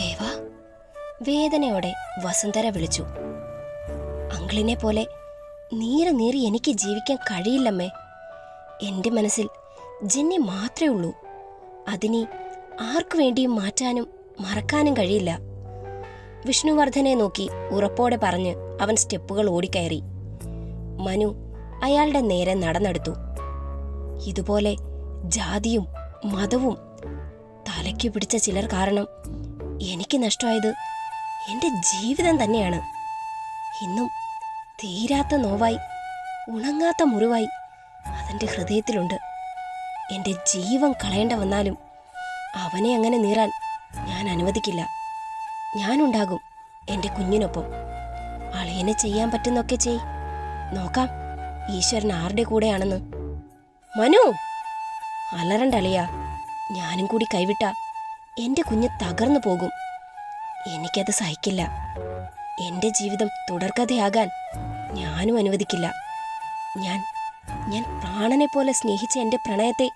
ദേവ വേദനയോടെ വസുന്ധര വിളിച്ചു. അങ്കിളിനെ പോലെ നീറി നീറി എനിക്ക് ജീവിക്കാൻ കഴിയില്ലമ്മേ. എന്റെ മനസ്സിൽ ജന്നി മാത്രമേ ഉള്ളൂ. അതിനി ആർക്കു വേണ്ടിയും മാറ്റാനും മറക്കാനും കഴിയില്ല. വിഷ്ണുവർദ്ധനെ നോക്കി ഉറപ്പോടെ പറഞ്ഞ് അവൻ സ്റ്റെപ്പുകൾ ഓടിക്കയറി. മനു അയാളുടെ നേരെ നടന്നെടുത്തു. ഇതുപോലെ ജാതിയും മതവും തലയ്ക്ക് പിടിച്ച ചിലർ കാരണം എനിക്ക് നഷ്ടമായത് എന്റെ ജീവിതം തന്നെയാണ്. ഇന്നും തീരാത്ത നോവായി ഉണങ്ങാത്ത മുറിവായി അതെന്റെ ഹൃദയത്തിലുണ്ട്. എന്റെ ജീവൻ കളയേണ്ട വന്നാലും അവനെ അങ്ങനെ നീറാൻ ഞാൻ അനുവദിക്കില്ല. ഞാനുണ്ടാകും എന്റെ കുഞ്ഞിനൊപ്പം. അളിയനെ ചെയ്യാൻ പറ്റുന്നൊക്കെ ചെയ്. നോക്കാം ഈശ്വരൻ ആരുടെ കൂടെയാണെന്ന്. മനു! അലറണ്ടളിയ. ഞാനും കൂടി കൈവിട്ട. എന്റെ കുഞ്ഞ് തകർന്നു പോകും. എനിക്കത് സഹിക്കില്ല. എന്റെ ജീവിതം തുടർക്കഥയാകാൻ ഞാനും അനുവദിക്കില്ല. ഞാൻ ഞാൻ പ്രാണനെ പോലെ സ്നേഹിച്ച എന്റെ പ്രണയത്തെ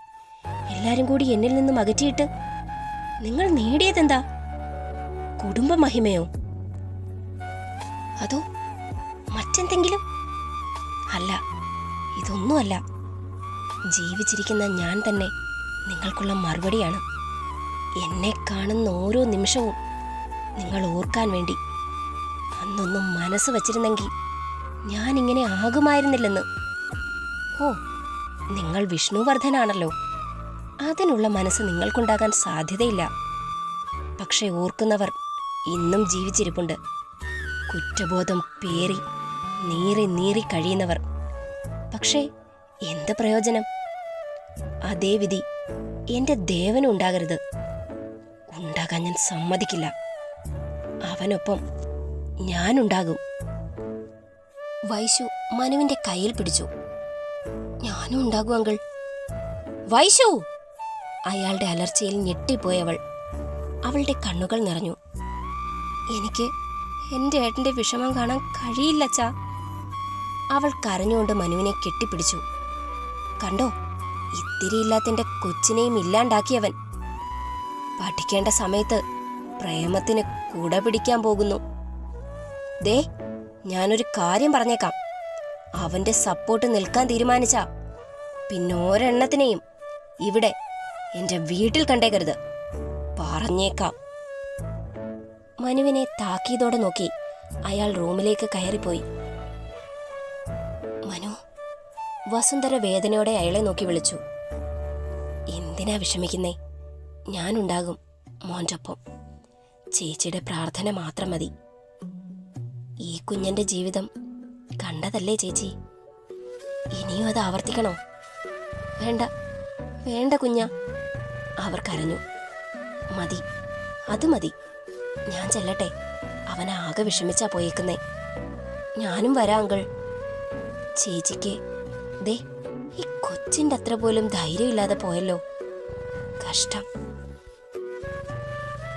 എല്ലാരും കൂടി എന്നിൽ നിന്നും അകറ്റിയിട്ട് നിങ്ങൾ നേടിയതെന്താ? കുടുംബ മഹിമയോ അതോ മറ്റെന്തെങ്കിലും? അല്ല ഇതൊന്നുമല്ല. ജീവിച്ചിരിക്കുന്ന ഞാൻ തന്നെ നിങ്ങൾക്കുള്ള മറുപടിയാണ്. എന്നെ കാണുന്ന ഓരോ നിമിഷവും നിങ്ങൾ ഓർക്കാൻ വേണ്ടി. അന്നൊന്നും മനസ്സ് വച്ചിരുന്നെങ്കിൽ ഇങ്ങനെ ആകുമായിരുന്നില്ലെന്ന്. ഓ നിങ്ങൾ വിഷ്ണുവർദ്ധനാണല്ലോ. അതിനുള്ള മനസ്സ് നിങ്ങൾക്കുണ്ടാകാൻ സാധ്യതയില്ല. പക്ഷെ ഓർക്കുന്നവർ ഇന്നും ജീവിച്ചിരിപ്പുണ്ട്. കുറ്റബോധം പേറി നീറി നീറി കഴിയുന്നവർ. പക്ഷേ എന്ത് പ്രയോജനം? അതേ വിധി എന്റെ ദേവനും ഉണ്ടാകാൻ ഞാൻ സമ്മതിക്കില്ല. അവനൊപ്പം ഞാനുണ്ടാകും. വൈശു മനുവിന്റെ കയ്യിൽ പിടിച്ചു. ഞാനും ഉണ്ടാകും അങ്കിൾ. വൈശു! അയാളുടെ അലർച്ചയിൽ ഞെട്ടിപ്പോയവൾ. അവളുടെ കണ്ണുകൾ നിറഞ്ഞു. എനിക്ക് എന്റെ ഏട്ടന്റെ വിഷമം കാണാൻ കഴിയില്ല ചാ അവൾ കരഞ്ഞുകൊണ്ട് മനുവിനെ കെട്ടിപ്പിടിച്ചു. കണ്ടോ? ഇത്തിരിയില്ലാത്തന്റെ കൊച്ചിനെയും ഇല്ലാണ്ടാക്കിയവൻ. പഠിക്കേണ്ട സമയത്ത് പ്രേമത്തിന് കൂടെ പിടിക്കാൻ പോകുന്നു. ദേ ഞാനൊരു കാര്യം പറഞ്ഞേക്കാം. അവന്റെ സപ്പോർട്ട് നിൽക്കാൻ തീരുമാനിച്ച. പിന്നോരെണ്ണത്തിനെയും ഇവിടെ എന്റെ വീട്ടിൽ കണ്ടേക്കരുത്. പറഞ്ഞേക്കാം. മനുവിനെ താക്കീതോടെ നോക്കി അയാൾ റൂമിലേക്ക് കയറിപ്പോയി. മനു വസുന്ധര വേദനയോടെ അയാളെ നോക്കി വിളിച്ചു. എന്തിനാ വിഷമിക്കുന്നേ? ഞാനുണ്ടാകും മോന്റൊപ്പം ചേച്ചിയുടെ പ്രാർത്ഥന മാത്രം മതി. ഈ കുഞ്ഞന്റെ ജീവിതം കണ്ടതല്ലേ ചേച്ചി? ഇനിയും അത് ആവർത്തിക്കണോ? വേണ്ട വേണ്ട കുഞ്ഞ. അവർ കരഞ്ഞു. മതി അത് മതി. ഞാൻ ചെല്ലട്ടെ. അവൻ ആകെ വിഷമിച്ചാ പോയേക്കുന്നേ. ഞാനും വരാം അങ്കിൾ. ചേച്ചിക്ക് ദേ ഈ കൊച്ചിന്റെ അത്ര പോലും ധൈര്യമില്ലാതെ പോയല്ലോ. കഷ്ടം.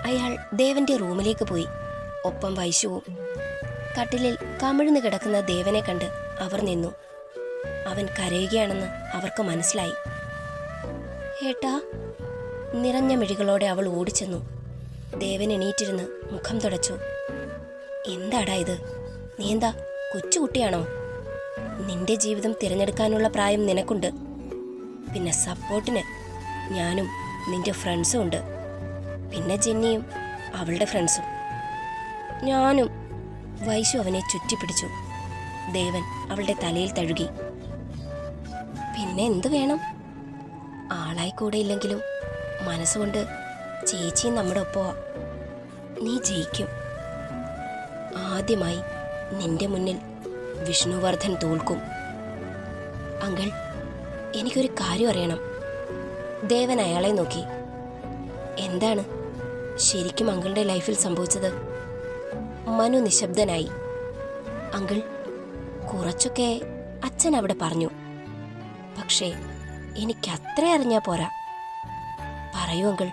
അയാൾ ദേവന്റെ റൂമിലേക്ക് പോയി. ഒപ്പം വൈശുവും കട്ടിലിൽ കമിഴ്ന്നു കിടക്കുന്ന ദേവനെ കണ്ട് അവർ നിന്നു. അവൻ കരയുകയാണെന്ന് അവർക്ക് മനസ്സിലായി. ഏട്ടാ നിറഞ്ഞ മിഴികളോടെ അവൾ ഓടിച്ചെന്നു. ദേവൻ എണീറ്റിരുന്ന് മുഖം തുടച്ചു. എന്താടാ ഇത്? നീ എന്താ കൊച്ചുകുട്ടിയാണോ? നിന്റെ ജീവിതം തിരഞ്ഞെടുക്കാനുള്ള പ്രായം നിനക്കുണ്ട്. പിന്നെ സപ്പോർട്ടിന് ഞാനും നിന്റെ ഫ്രണ്ട്സും ഉണ്ട്. പിന്നെ ജെന്നിയും അവളുടെ ഫ്രണ്ട്സും ഞാനും വൈശു അവനെ ചുറ്റിപ്പിടിച്ചു. ദേവൻ അവളുടെ തലയിൽ തഴുകി. പിന്നെ എന്തു വേണം? ആളായി കൂടെ ഇല്ലെങ്കിലും മനസ്സുകൊണ്ട് ചേച്ചിയും നമ്മുടെ ഒപ്പമാ. നീ ജയിക്കും. ആദ്യമായി നിന്റെ മുന്നിൽ വിഷ്ണുവർദ്ധൻ തോൽക്കും. അങ്കിൾ എനിക്കൊരു കാര്യം അറിയണം. ദേവൻ അയാളെ നോക്കി. എന്താണ്? ശരിക്കും അങ്കിളുടെ ലൈഫിൽ സംഭവിച്ചത് മനു നിശബ്ദനായി. അങ്കിൾ കുറച്ചൊക്കെ അച്ഛൻ അവിടെ പറഞ്ഞു. പക്ഷേ എനിക്ക് അത്ര അറിഞ്ഞാ പോരാ. പറയൂ അങ്കിൾ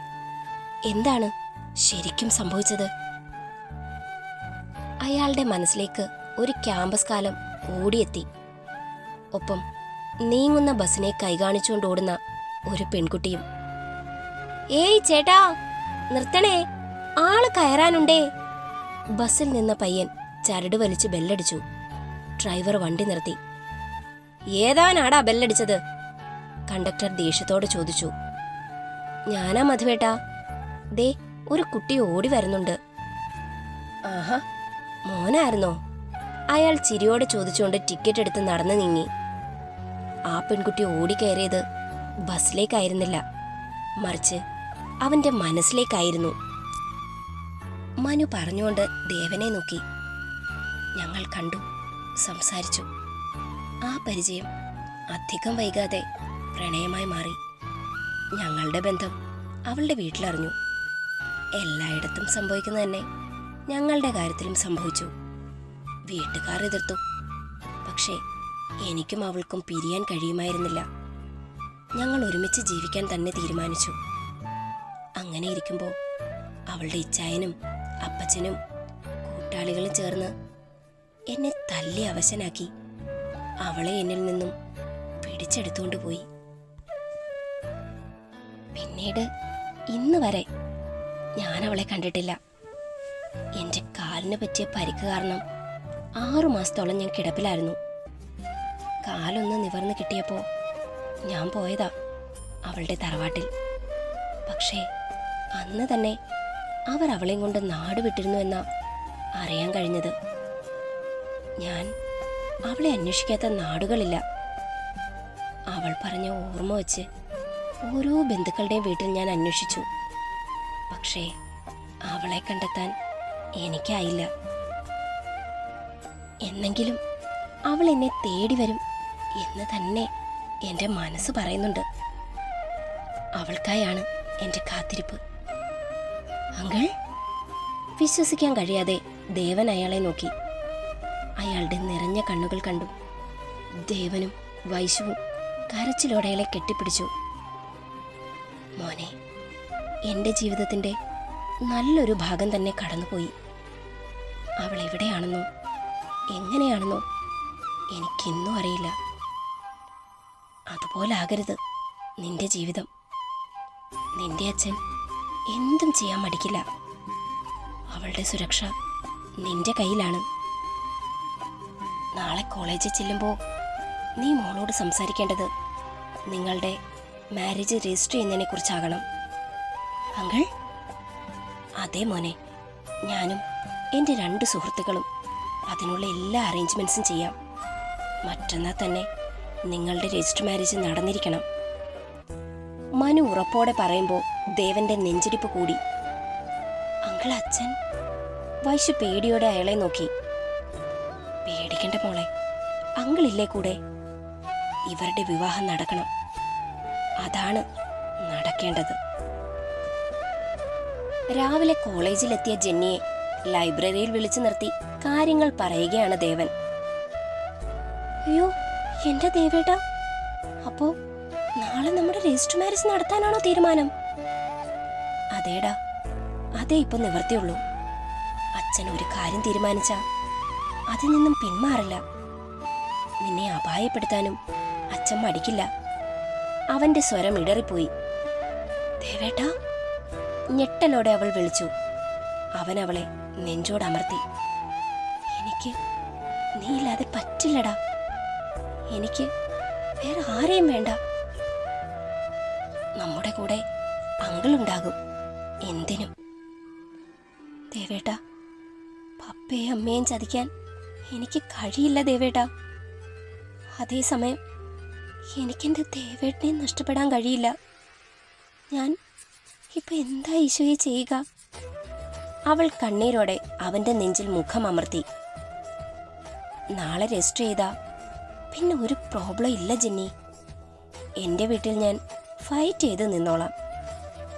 എന്താണ് ശരിക്കും സംഭവിച്ചത്? അയാളുടെ മനസ്സിലേക്ക് ഒരു ക്യാമ്പസ് കാലം ഓടിയെത്തി. ഒപ്പം നീങ്ങുന്ന ബസ്സിനെ കൈകാണിച്ചുകൊണ്ട് ഓടുന്ന ഒരു പെൺകുട്ടിയും ഏയ് ചേട്ടാ നിർത്തണേ. ആൾ കയറാനുണ്ടേ. ബസ്സിൽ നിന്ന പയ്യൻ ചരട് വലിച്ച് ബെല്ലടിച്ചു. ഡ്രൈവർ വണ്ടി നിർത്തി. ഏതാനാടാ ബെല്ലടിച്ചത്? കണ്ടക്ടർ ദേഷ്യത്തോടെ ചോദിച്ചു. ഞാനാ മധുവേട്ടാ. ദേ ഒരു കുട്ടി ഓടി വരുന്നുണ്ട്. ആഹാ മോനായിരുന്നോ? അയാൾ ചിരിയോടെ ചോദിച്ചുകൊണ്ട് ടിക്കറ്റ് എടുത്ത് നടന്നു നീങ്ങി. ആ പെൺകുട്ടി ഓടിക്കയറിയത് ബസ്സിലേക്കായിരുന്നില്ല. മറിച്ച് അവന്റെ മനസ്സിലേക്കായിരുന്നു. മനു പറഞ്ഞുകൊണ്ട് ദേവനെ നോക്കി. ഞങ്ങൾ കണ്ടു സംസാരിച്ചു. ആ പരിചയം അധികം വൈകാതെ പ്രണയമായി മാറി. ഞങ്ങളുടെ ബന്ധം അവളുടെ വീട്ടിലറിഞ്ഞു. എല്ലായിടത്തും സംഭവിക്കുന്ന തന്നെ ഞങ്ങളുടെ കാര്യത്തിലും സംഭവിച്ചു. വീട്ടുകാർ എതിർത്തു. പക്ഷേ എനിക്കും അവൾക്കും പിരിയാൻ കഴിയുമായിരുന്നില്ല. ഞങ്ങൾ ഒരുമിച്ച് ജീവിക്കാൻ തന്നെ തീരുമാനിച്ചു. അങ്ങനെ ഇരിക്കുമ്പോൾ അവളുടെ ഇച്ചായനും അപ്പച്ചനും കൂട്ടാളികളും ചേർന്ന് എന്നെ തല്ലി അവശനാക്കി അവളെ എന്നിൽ നിന്നും പിടിച്ചെടുത്തുകൊണ്ട് പോയി. പിന്നീട് ഇന്ന് വരെ ഞാൻ അവളെ കണ്ടിട്ടില്ല. എന്റെ കാലിന് പറ്റിയ പരിക്ക് കാരണം ആറു മാസത്തോളം ഞാൻ കിടപ്പിലായിരുന്നു. കാലൊന്ന് നിവർന്ന് കിട്ടിയപ്പോൾ ഞാൻ പോയതാ അവളുടെ തറവാട്ടിൽ. പക്ഷേ അന്ന് തന്നെ അവർ അവളെയും കൊണ്ട് നാട് വിട്ടിരുന്നു എന്നാ അറിയാൻ കഴിഞ്ഞത്. ഞാൻ അവളെ അന്വേഷിക്കാത്ത നാടുകളില്ല. അവൾ പറഞ്ഞ ഓർമ്മ വെച്ച് ഓരോ ബന്ധുക്കളുടെയും വീട്ടിൽ ഞാൻ അന്വേഷിച്ചു. പക്ഷേ അവളെ കണ്ടെത്താൻ എനിക്കായില്ല. എന്നെങ്കിലും അവൾ എന്നെ തേടി വരും എന്ന് തന്നെ എന്റെ മനസ്സ് പറയുന്നുണ്ട്. അവൾക്കായാണ് എന്റെ കാത്തിരിപ്പ്. അങ്കിൾ? വിശ്വസിക്കാൻ കഴിയാതെ ദേവൻ അയാളെ നോക്കി. അയാളുടെ നിറഞ്ഞ കണ്ണുകൾ കണ്ടു. ദേവനും വൈശുവും കരച്ചിലോടെ അയാളെ കെട്ടിപ്പിടിച്ചു. മോനെ എന്റെ ജീവിതത്തിന്റെ നല്ലൊരു ഭാഗം തന്നെ കടന്നുപോയി. അവൾ എവിടെയാണെന്നോ എങ്ങനെയാണെന്നോ എനിക്കിന്നും അറിയില്ല. അതുപോലാകരുത് നിന്റെ ജീവിതം. നിന്റെ അച്ഛൻ എന്തും ചെയ്യാൻ മടിക്കില്ല. അവളുടെ സുരക്ഷ നിന്റെ കയ്യിലാണ്. നാളെ കോളേജിൽ ചെല്ലുമ്പോൾ നീ മോളോട് സംസാരിക്കേണ്ടത് നിങ്ങളുടെ മാരേജ് രജിസ്റ്റർ ചെയ്യുന്നതിനെ കുറിച്ചാകണം അങ്കിൾ അതെ മോനെ ഞാനും എന്റെ രണ്ട് സുഹൃത്തുക്കളും അതിനുള്ള എല്ലാ അറേഞ്ച്മെന്റ്സും ചെയ്യാം. മറ്റന്നാൾ തന്നെ നിങ്ങളുടെ രജിസ്റ്റർ മാരേജ് നടന്നിരിക്കണം. മനു ഉറപ്പോടെ പറയുമ്പോൾ ദേവന്റെ നെഞ്ചിടിപ്പ് കൂടി. അങ്കിൾ അച്ഛൻ വൈശു പേടിയോടെ അയാളെ നോക്കി. പേടിക്കണ്ട മോളെ അങ്കിളില്ലേ കൂടെ? ഇവരുടെ വിവാഹം നടക്കണം. അതാണ് നടക്കേണ്ടത്. രാവിലെ കോളേജിലെത്തിയ ജെന്നിയെ ലൈബ്രറിയിൽ വിളിച്ചു നിർത്തി കാര്യങ്ങൾ പറയുകയാണ് ദേവൻ. അയ്യോ എന്റെ ദേവേട്ടാ. അപ്പോ നാളെ നമ്മുടെ രജിസ്റ്റർ മാരേജ് നടത്താനാണോ തീരുമാനം? അതേടാ അതേ ഇപ്പൊ നിവർത്തിയുള്ളൂ അച്ഛൻ ഒരു കാര്യം തീരുമാനിച്ച അതിൽ നിന്നും പിന്മാറില്ല. നിന്നെ അപായപ്പെടുത്താനും അച്ഛൻ മടിക്കില്ല. അവന്റെ സ്വരം ഇടറിപ്പോയി. ദേവേട്ടാ ഞെട്ടലോടെ അവൾ വിളിച്ചു. അവൻ അവളെ നെഞ്ചോടമർത്തി എനിക്ക് നീ ഇല്ലാതെ പറ്റില്ലടാ. എനിക്ക് വേറെ ആരെയും വേണ്ട. നമ്മുടെ കൂടെ പങ്കളുണ്ടാകും. എന്തിനും. ദേവേട്ട പപ്പയും അമ്മയും ചതിക്കാൻ എനിക്ക് കഴിയില്ല ദേവേട്ട. അതേസമയം എനിക്കെന്റെ ദേവേട്ടനെ നഷ്ടപ്പെടാൻ കഴിയില്ല. ഞാൻ ഇപ്പം എന്താ ഈശോയെ ചെയ്യുക? അവൾ കണ്ണീരോടെ അവന്റെ നെഞ്ചിൽ മുഖം അമർത്തി. നാളെ രജിസ്റ്റർ ചെയ്താ. പിന്നെ ഒരു പ്രോബ്ലം ഇല്ല ജെന്നി. എന്റെ വീട്ടിൽ ഞാൻ ഫൈറ്റ് ചെയ്ത് നിന്നോളാം.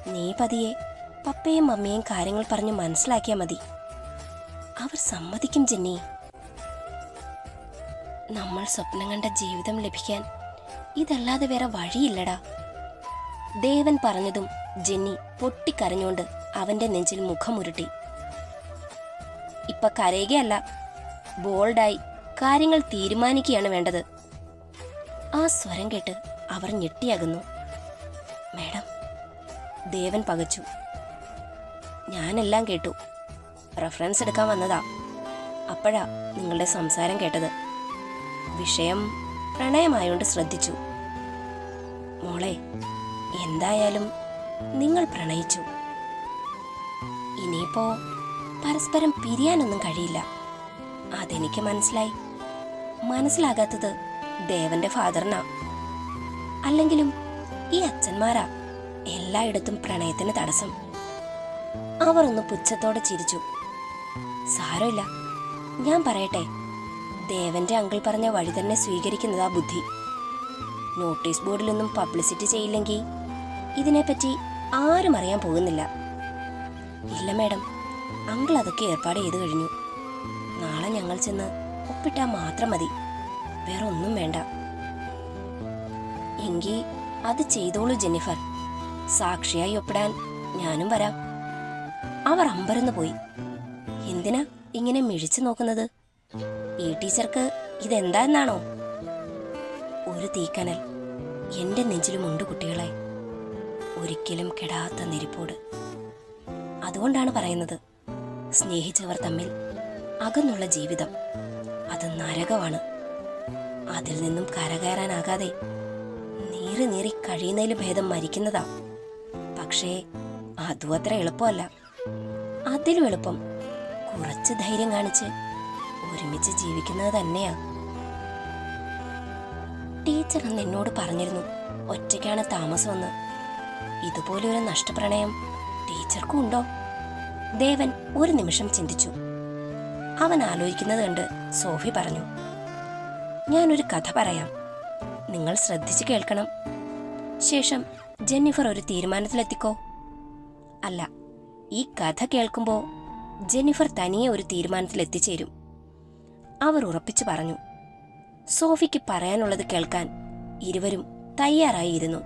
നീ പതിയെ പപ്പയും മമ്മിയും കാര്യങ്ങൾ പറഞ്ഞ് മനസ്സിലാക്കിയാൽ മതി. അവർ സമ്മതിക്കും ജെന്നി. നമ്മൾ സ്വപ്നം കണ്ട ജീവിതം ലഭിക്കാൻ ഇതല്ലാതെ വേറെ വഴിയില്ലടാ. ദേവൻ പറഞ്ഞതും ജെന്നി പൊട്ടിക്കരഞ്ഞുകൊണ്ട് അവന്റെ നെഞ്ചിൽ മുഖമുരുട്ടി. ഇപ്പൊ കരയുകയല്ല ബോൾഡായി കാര്യങ്ങൾ തീരുമാനിക്കുകയാണ് വേണ്ടത്. ആ സ്വരം കേട്ട് അവർ ഞെട്ടിയാകുന്നു. ദേവൻ പകച്ചു. ഞാനെല്ലാം കേട്ടു. റെഫറൻസ് എടുക്കാൻ വന്നതാ. അപ്പോഴാ നിങ്ങളുടെ സംസാരം കേട്ടത്. വിഷയം പ്രണയമായോണ്ട് ശ്രദ്ധിച്ചു. മോളെ എന്തായാലും നിങ്ങൾ പ്രണയിച്ചു. ഇനിയിപ്പോ പരസ്പരം പിരിയാനൊന്നും കഴിയില്ല. അതെനിക്ക് മനസ്സിലായി. മനസ്സിലാകാത്തത് ദേവന്റെ ഫാദറിനാ. അല്ലെങ്കിലും ഈ അച്ഛന്മാരാ. എല്ലായിടത്തും പ്രണയത്തിന് തടസ്സം. അവർ ഒന്ന് പുച്ഛത്തോടെ ചിരിച്ചു. സാരമില്ല. ഞാൻ പറയട്ടെ. ദേവന്റെ അങ്കിൾ പറഞ്ഞ വഴി തന്നെ സ്വീകരിക്കുന്നതാ ബുദ്ധി. നോട്ടീസ് ബോർഡിലൊന്നും പബ്ലിസിറ്റി ചെയ്യില്ലെങ്കിൽ ഇതിനെപ്പറ്റി ആരും അറിയാൻ പോകുന്നില്ല. ഇല്ല മേഡം. അങ്കിൾ അതൊക്കെ ഏർപ്പാട് ചെയ്തു കഴിഞ്ഞു. നാളെ ഞങ്ങൾ ചെന്ന് ഒപ്പിട്ടാൽ മാത്രം മതി. വേറെ ഒന്നും വേണ്ട. എങ്കിൽ അത് ചെയ്തോളൂ ജെന്നിഫർ. സാക്ഷിയായി ഒപ്പിടാൻ ഞാനും വരാം. അവർ അമ്പരന്ന് പോയി. എന്തിനാ ഇങ്ങനെ മിഴിച്ചു നോക്കുന്നത്? ഈ ടീച്ചർക്ക് ഇതെന്താ എന്നാണോ ഒരു തീക്കനൽ എന്റെ നെഞ്ചിലുമുണ്ട് കുട്ടികളെ. ഒരിക്കലും കെടാത്ത നെരിപ്പോട്. അതുകൊണ്ടാണ് പറയുന്നത് സ്നേഹിച്ചവർ തമ്മിൽ അകന്നുള്ള ജീവിതം അത് നരകമാണ്. അതിൽ നിന്നും കരകയറാനാകാതെ നീറി നീറി കഴിയുന്നതിൽ ഭേദം മരിക്കുന്നതാ. പക്ഷേ അതും അത്ര എളുപ്പമല്ല. അതിലും എളുപ്പം. കുറച്ച് ധൈര്യം കാണിച്ച് ഒരുമിച്ച് ജീവിക്കുന്നത് തന്നെയാ. ടീച്ചർ അന്ന് എന്നോട് പറഞ്ഞിരുന്നു ഒറ്റയ്ക്കാണ് താമസമെന്ന്. ഇതുപോലെ ഒരു നഷ്ടപ്രണയം ടീച്ചർക്കും ഉണ്ടോ? ദേവൻ ഒരു നിമിഷം ചിന്തിച്ചു. അവൻ ആലോചിക്കുന്നത് കണ്ട് സോഫി പറഞ്ഞു ഞാനൊരു കഥ പറയാം. നിങ്ങൾ ശ്രദ്ധിച്ച് കേൾക്കണം. ശേഷം ജെന്നിഫർ ഒരു തീരുമാനത്തിലെത്തിക്കോ? അല്ല ഈ കഥ കേൾക്കുമ്പോൾ ജെന്നിഫർ തനിയെ ഒരു തീരുമാനത്തിലെത്തിച്ചേരും. അവർ ഉറപ്പിച്ചു പറഞ്ഞു സോഫിക്ക് പറയാനുള്ളത് കേൾക്കാൻ ഇരുവരും തയ്യാറായിരുന്നു.